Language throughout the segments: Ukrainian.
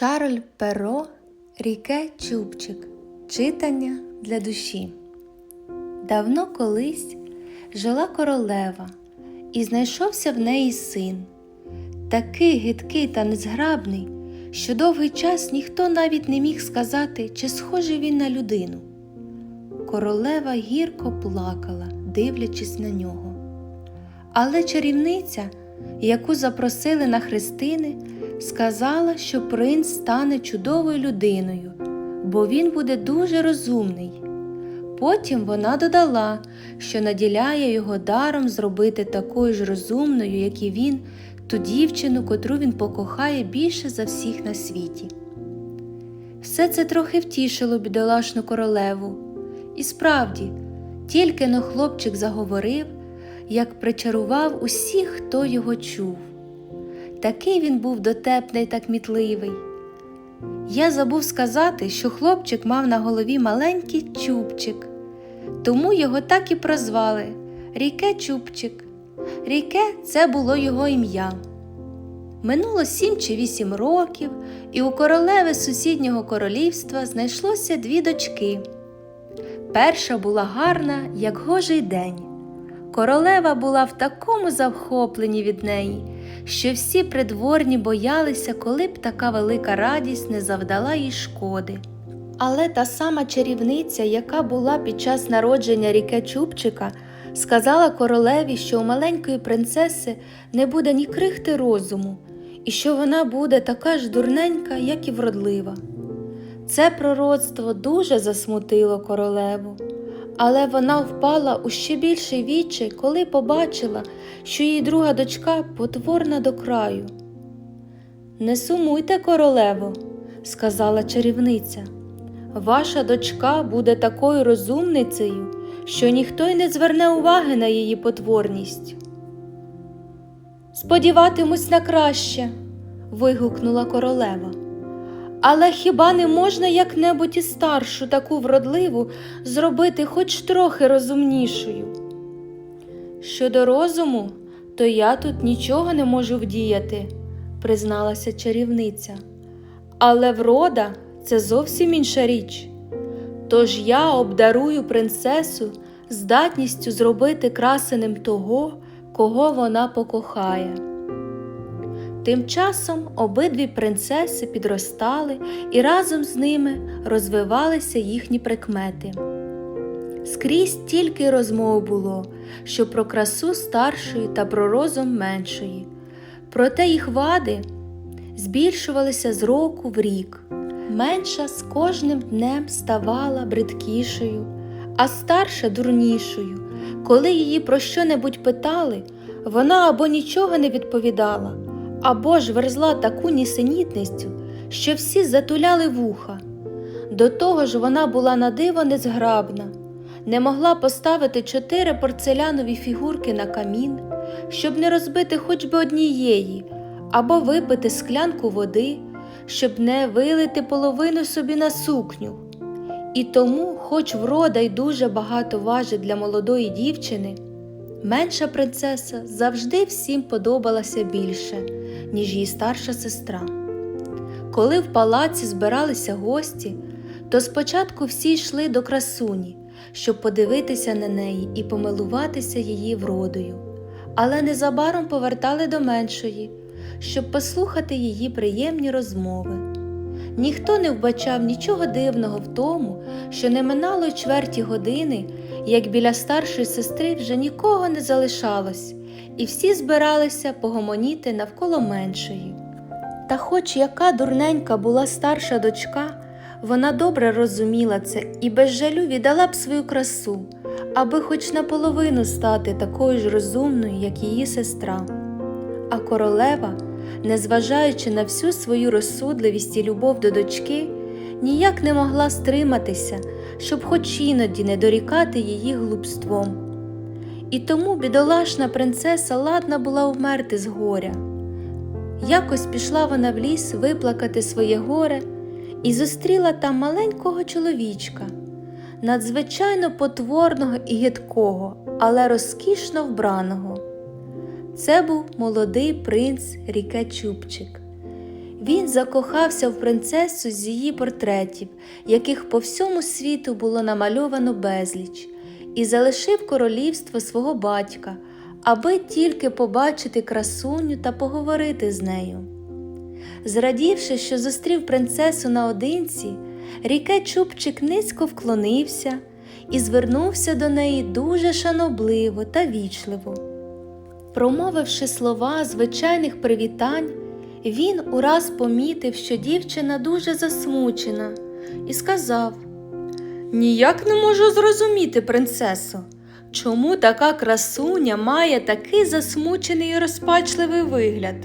Шарль Перо Ріке Чубчик. Читання для душі. Давно колись жила королева, і знайшовся в неї син. Такий гидкий та незграбний, що довгий час ніхто навіть не міг сказати, чи схожий він на людину. Королева гірко плакала, дивлячись на нього. Але чарівниця, яку запросили на хрестини, сказала, що принц стане чудовою людиною, бо він буде дуже розумний. Потім вона додала, що наділяє його даром зробити такою ж розумною, як і він, ту дівчину, котру він покохає більше за всіх на світі. Все це трохи втішило бідолашну королеву. І справді, тільки но хлопчик заговорив, як причарував усіх, хто його чув. Такий він був дотепний та кмітливий. Я забув сказати, що хлопчик мав на голові маленький чубчик, тому його так і прозвали Ріке Чубчик. Ріке це було його ім'я. Минуло сім чи вісім років, і у королеви сусіднього королівства знайшлося дві дочки. Перша була гарна, як гожий день. Королева була в такому завхопленні від неї, що всі придворні боялися, коли б така велика радість не завдала їй шкоди. Але та сама чарівниця, яка була під час народження ріке Чубчика, сказала королеві, що у маленької принцеси не буде ні крихти розуму, і що вона буде така ж дурненька, як і вродлива. Це пророцтво дуже засмутило королеву, але вона впала у ще більший відчай, коли побачила, що її друга дочка потворна до краю. Не сумуйте, королево, сказала чарівниця. Ваша дочка буде такою розумницею, що ніхто й не зверне уваги на її потворність. Сподіватимусь на краще. вигукнула королева. Але хіба не можна як-небудь і старшу, таку вродливу, зробити хоч трохи розумнішою? Щодо розуму, то я тут нічого не можу вдіяти, призналася чарівниця. Але врода це зовсім інша річ. Тож я обдарую принцесу здатністю зробити красеним того, кого вона покохає. Тим часом обидві принцеси підростали і разом з ними розвивалися їхні прикмети. Скрізь тільки розмов було, що про красу старшої та про розум меншої. Проте їх вади збільшувалися з року в рік. Менша з кожним днем ставала бридкішою, а старша дурнішою. Коли її про що-небудь питали, вона або нічого не відповідала, або ж верзла таку нісенітністю, що всі затуляли вуха. До того ж вона була на диво незграбна, не могла поставити чотири порцелянові фігурки на камін, щоб не розбити хоч би однієї, або випити склянку води, щоб не вилити половину собі на сукню. І тому, хоч врода й дуже багато важить для молодої дівчини, менша принцеса завжди всім подобалася більше, ніж її старша сестра. Коли в палаці збиралися гості, то спочатку всі йшли до красуні, щоб подивитися на неї і помилуватися її вродою, але незабаром повертали до меншої, щоб послухати її приємні розмови. Ніхто не вбачав нічого дивного в тому, що не минало чверті години, як біля старшої сестри вже нікого не залишалось, і всі збиралися погомоніти навколо меншої. Та хоч яка дурненька була старша дочка, вона добре розуміла це і без жалю віддала б свою красу, аби хоч наполовину стати такою ж розумною, як її сестра. А королева, незважаючи на всю свою розсудливість і любов до дочки, ніяк не могла стриматися, щоб хоч іноді не дорікати її глупством. І тому бідолашна принцеса ладна була вмерти з горя. Якось пішла вона в ліс виплакати своє горе і зустріла там маленького чоловічка, надзвичайно потворного і гидкого, але розкішно вбраного. Це був молодий принц Ріке Чубчик. Він закохався в принцесу з її портретів, яких по всьому світу було намальовано безліч, і залишив королівство свого батька, аби тільки побачити красуню та поговорити з нею. Зрадівши, що зустрів принцесу наодинці, ріке Чубчик низько вклонився і звернувся до неї дуже шанобливо та вічливо. Промовивши слова звичайних привітань, він ураз помітив, що дівчина дуже засмучена, і сказав Ніяк не можу зрозуміти, принцесо, чому така красуня має такий засмучений і розпачливий вигляд.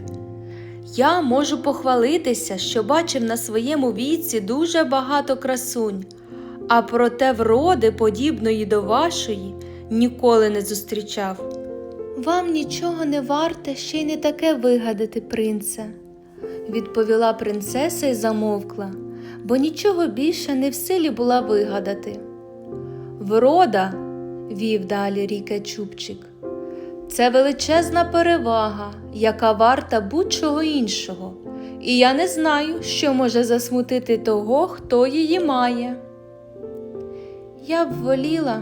Я можу похвалитися, що бачив на своєму віці дуже багато красунь, а проте вроди, подібної до вашої, ніколи не зустрічав. Вам нічого не варте ще й не таке вигадати, принце, відповіла принцеса і замовкла, бо нічого більше не в силі була вигадати. Врода, вів далі ріке Чубчик, це величезна перевага, яка варта будь-чого іншого, і я не знаю, що може засмутити того, хто її має. Я б воліла,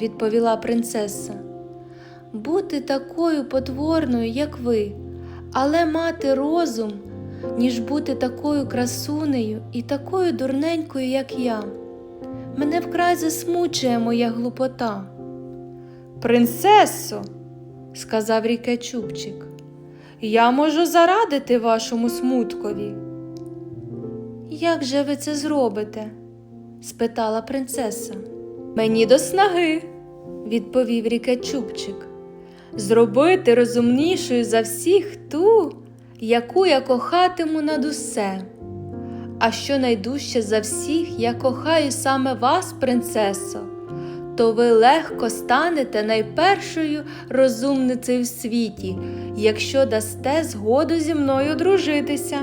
відповіла принцеса, бути такою потворною, як ви, але мати розум, ніж бути такою красунею і такою дурненькою, як я. Мене вкрай засмучує моя глупота. Принцесо, сказав ріке Чубчик, я можу зарадити вашому смуткові. Як же ви це зробите? спитала принцеса. Мені до снаги, відповів ріке Чубчик. Зробити розумнішою за всіх ту, яку я кохатиму над усе. А що найдужче за всіх я кохаю саме вас, принцесо, то ви легко станете найпершою розумницею в світі, якщо дасте згоду зі мною одружитися.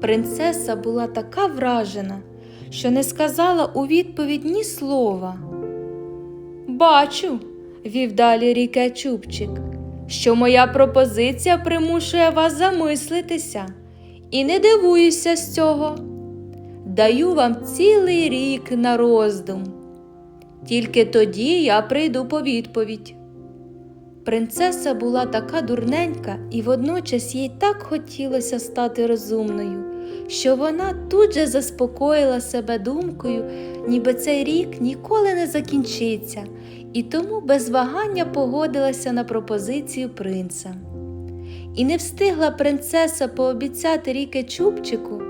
Принцеса була така вражена, що не сказала у відповідь ні слова. Бачу, вів далі ріке Чубчик, що моя пропозиція примушує вас замислитися, і не дивуюся з цього. Даю вам цілий рік на роздум. Тільки тоді я прийду по відповідь. Принцеса була така дурненька, і водночас їй так хотілося стати розумною, що вона тут же заспокоїла себе думкою, ніби цей рік ніколи не закінчиться, і тому без вагання погодилася на пропозицію принца. І не встигла принцеса пообіцяти ріке Чубчику,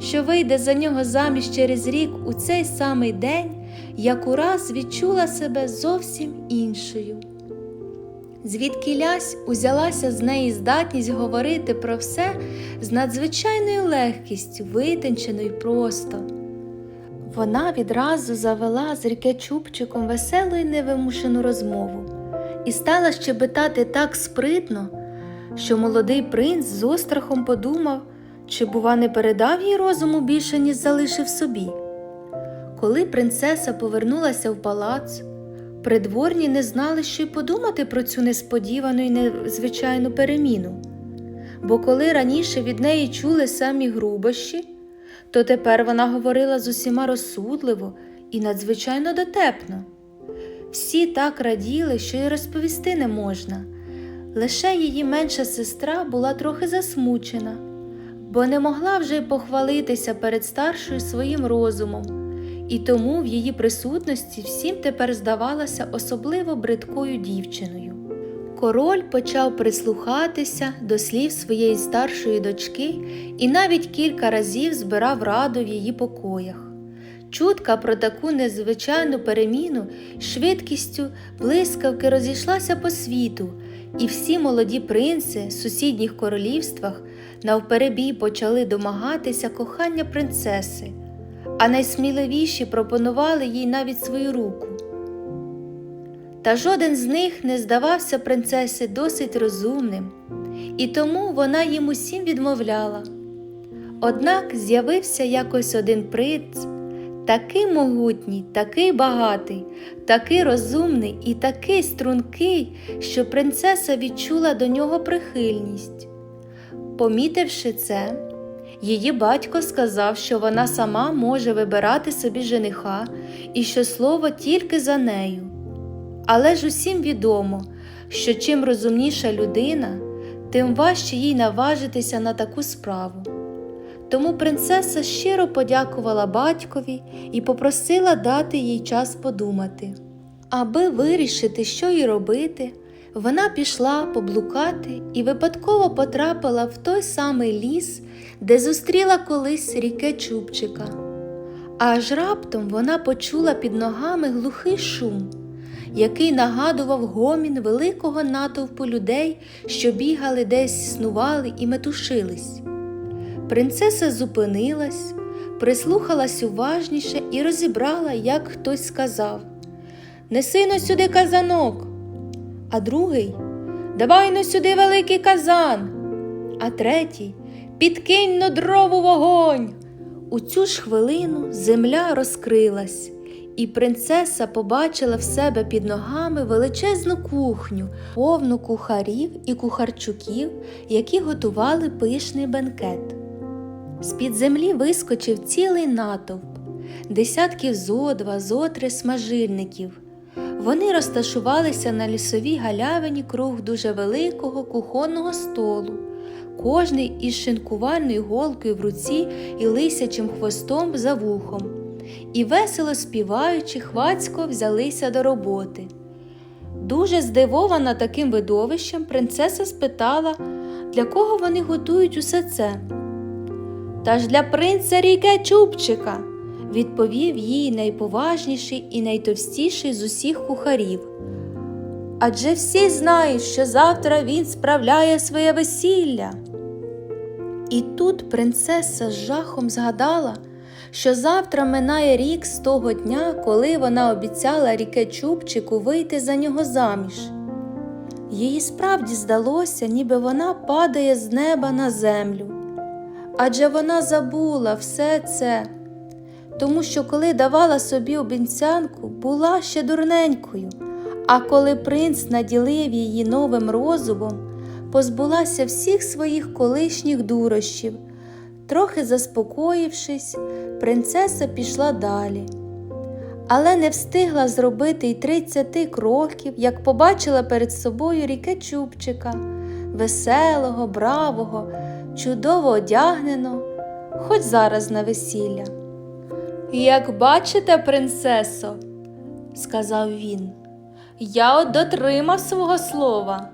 що вийде за нього заміж через рік у цей самий день, як ураз відчула себе зовсім іншою. Звідки лясь узялася з неї здатність говорити про все з надзвичайною легкістю, витончено й просто. Вона відразу завела з ріке Чубчиком веселу й невимушену розмову і стала щебетати так спритно, що молодий принц з острахом подумав, чи, бува, не передав їй розуму більше, ніж залишив собі. Коли принцеса повернулася в палац, придворні не знали, що й подумати про цю несподівану і незвичайну переміну. Бо коли раніше від неї чули самі грубощі, то тепер вона говорила з усіма розсудливо і надзвичайно дотепно. Всі так раділи, що й розповісти не можна. Лише її менша сестра була трохи засмучена, бо не могла вже й похвалитися перед старшою своїм розумом, і тому в її присутності всім тепер здавалася особливо бридкою дівчиною. Король почав прислухатися до слів своєї старшої дочки і навіть кілька разів збирав раду в її покоях. Чутка про таку незвичайну переміну швидкістю блискавки розійшлася по світу, і всі молоді принци в сусідніх королівствах навперебій почали домагатися кохання принцеси, а найсміливіші пропонували їй навіть свою руку. Та жоден з них не здавався принцесі досить розумним, і тому вона їм усім відмовляла. Однак з'явився якось один принц, такий могутній, такий багатий, такий розумний і такий стрункий, що принцеса відчула до нього прихильність. Помітивши це, її батько сказав, що вона сама може вибирати собі жениха і що слово тільки за нею. Але ж усім відомо, що чим розумніша людина, тим важче їй наважитися на таку справу. Тому принцеса щиро подякувала батькові і попросила дати їй час подумати. Аби вирішити, що їй робити, вона пішла поблукати і випадково потрапила в той самий ліс, де зустріла колись ріке Чубчика. Аж раптом вона почула під ногами глухий шум, який нагадував гомін великого натовпу людей, що бігали десь, снували і метушились. Принцеса зупинилась, прислухалась уважніше і розібрала, як хтось сказав Неси но сюди казанок. А другий Давай но сюди великий казан. А третій Підкинь но дров у вогонь. У цю ж хвилину земля розкрилась, і принцеса побачила в себе під ногами величезну кухню, повну кухарів і кухарчуків, які готували пишний бенкет. З-під землі вискочив цілий натовп, десятків зо два, зо три смажильників. Вони розташувалися на лісовій галявині круг дуже великого кухонного столу, кожний із шинкувальною голкою в руці і лисячим хвостом за вухом, і весело співаючи, хвацько взялися до роботи. Дуже здивована таким видовищем, принцеса спитала, для кого вони готують усе це. Та ж для принца Ріке Чубчика, відповів їй найповажніший і найтовстіший з усіх кухарів. Адже всі знають, що завтра він справляє своє весілля. І тут принцеса з жахом згадала, що завтра минає рік з того дня, коли вона обіцяла ріке Чубчику вийти за нього заміж. Їй справді здалося, ніби вона падає з неба на землю. Адже вона забула все це, тому що коли давала собі обіцянку, була ще дурненькою, а коли принц наділив її новим розумом, позбулася всіх своїх колишніх дурощів. Трохи заспокоївшись, принцеса пішла далі. Але не встигла зробити й тридцяти кроків, як побачила перед собою ріке Чубчика, веселого, бравого, чудово одягненого, хоч зараз на весілля. Як бачите, принцесо, сказав він, я от дотримав свого слова,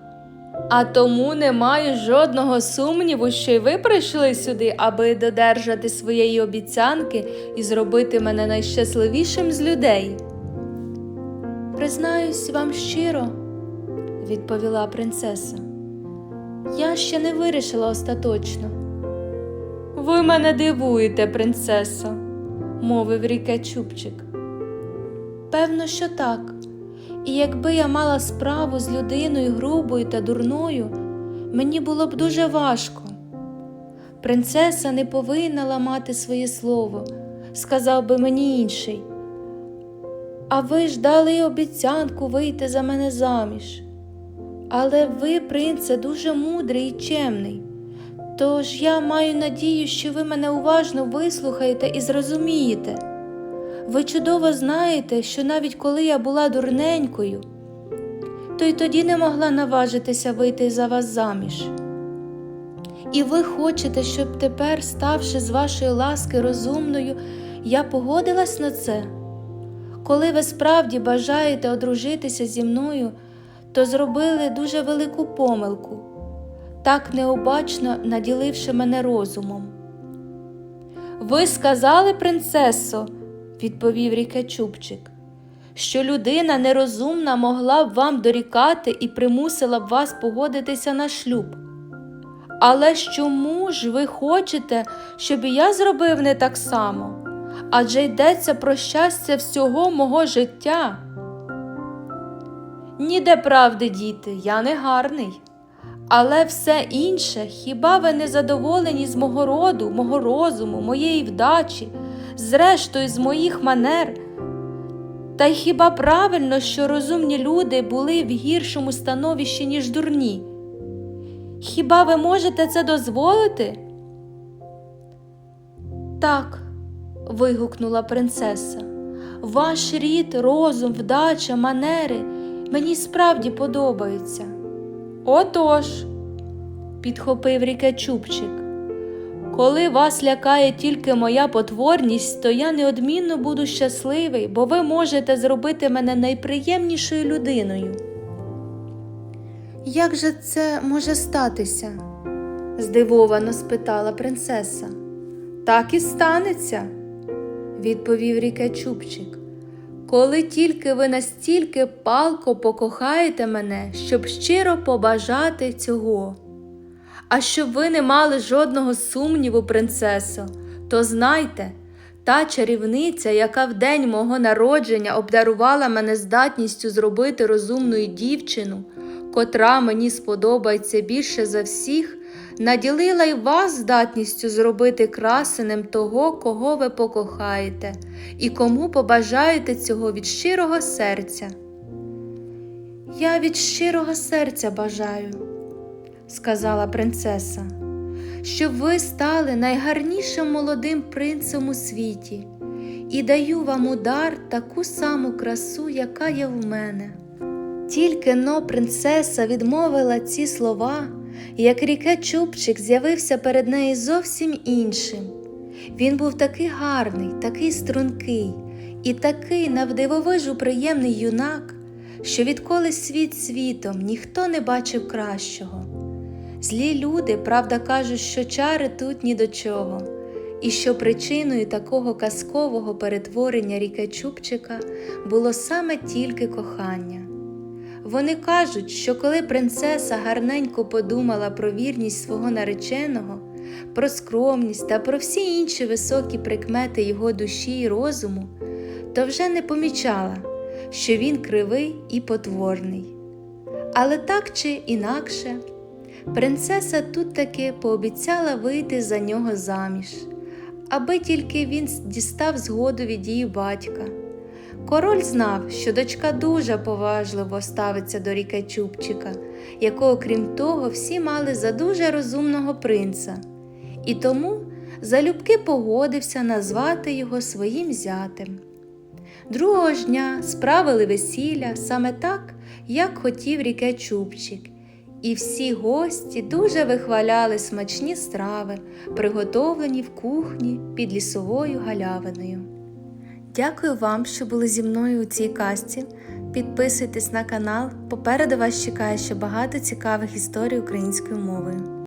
а тому не маю жодного сумніву, що й ви прийшли сюди, аби додержати своєї обіцянки і зробити мене найщасливішим з людей. Признаюсь вам щиро, відповіла принцеса. Я ще не вирішила остаточно. Ви мене дивуєте, принцесо, мовив ріке Чубчик. Певно, що так. І якби я мала справу з людиною грубою та дурною, мені було б дуже важко. Принцеса не повинна ламати своє слово, сказав би мені інший. А ви ж дали обіцянку вийти за мене заміж. Але ви, принце, дуже мудрий і чемний. Тож я маю надію, що ви мене уважно вислухаєте і зрозумієте. Ви чудово знаєте, що навіть коли я була дурненькою, то й тоді не могла наважитися вийти за вас заміж. І ви хочете, щоб тепер, ставши з вашої ласки розумною, я погодилась на це? Коли ви справді бажаєте одружитися зі мною, то зробили дуже велику помилку, так необачно наділивши мене розумом. Ви сказали, принцесо, відповів ріке Чубчик, що людина нерозумна могла б вам дорікати і примусила б вас погодитися на шлюб. Але чому ж ви хочете, щоб і я зробив не так само? Адже йдеться про щастя всього мого життя. Ніде правди, діти, я не гарний. Але все інше, хіба ви не задоволені з мого роду, мого розуму, моєї вдачі, зрештою, з моїх манер? Та й хіба правильно, що розумні люди були в гіршому становищі, ніж дурні? Хіба ви можете це дозволити? Так, вигукнула принцеса. Ваш рід, розум, вдача, манери мені справді подобаються. Отож, підхопив ріке Чубчик. Коли вас лякає тільки моя потворність, то я неодмінно буду щасливий, бо ви можете зробити мене найприємнішою людиною. Як же це може статися? здивовано спитала принцеса. Так і станеться, відповів ріке Чубчик. Коли тільки ви настільки палко покохаєте мене, щоб щиро побажати цього. А щоб ви не мали жодного сумніву, принцесо, то знайте, та чарівниця, яка в день мого народження обдарувала мене здатністю зробити розумну дівчину, котра мені сподобається більше за всіх, наділила й вас здатністю зробити красенем того, кого ви покохаєте, і кому побажаєте цього від щирого серця. Я від щирого серця бажаю сказала принцеса, щоб ви стали найгарнішим молодим принцем у світі, і даю вам удар таку саму красу, яка є в мене. Тільки но принцеса відмовила ці слова, як ріке Чубчик з'явився перед нею зовсім іншим. Він був такий гарний, такий стрункий і такий навдивовижу приємний юнак, що відколи світ світом ніхто не бачив кращого. Злі люди, правда, кажуть, що чари тут ні до чого, і що причиною такого казкового перетворення ріке Чубчика було саме тільки кохання. Вони кажуть, що коли принцеса гарненько подумала про вірність свого нареченого, про скромність та про всі інші високі прикмети його душі й розуму, то вже не помічала, що він кривий і потворний. Але так чи інакше. Принцеса тут таки пообіцяла вийти за нього заміж, аби тільки він дістав згоду від її батька. Король знав, що дочка дуже поважливо ставиться до ріке Чубчика, якого, крім того, всі мали за дуже розумного принца, і тому залюбки погодився назвати його своїм зятем. Другого ж дня справили весілля саме так, як хотів ріке Чубчик. І всі гості дуже вихваляли смачні страви, приготовлені в кухні під лісовою галявиною. Дякую вам, що були зі мною у цій казці. Підписуйтесь на канал, попереду вас чекає ще багато цікавих історій українською мовою.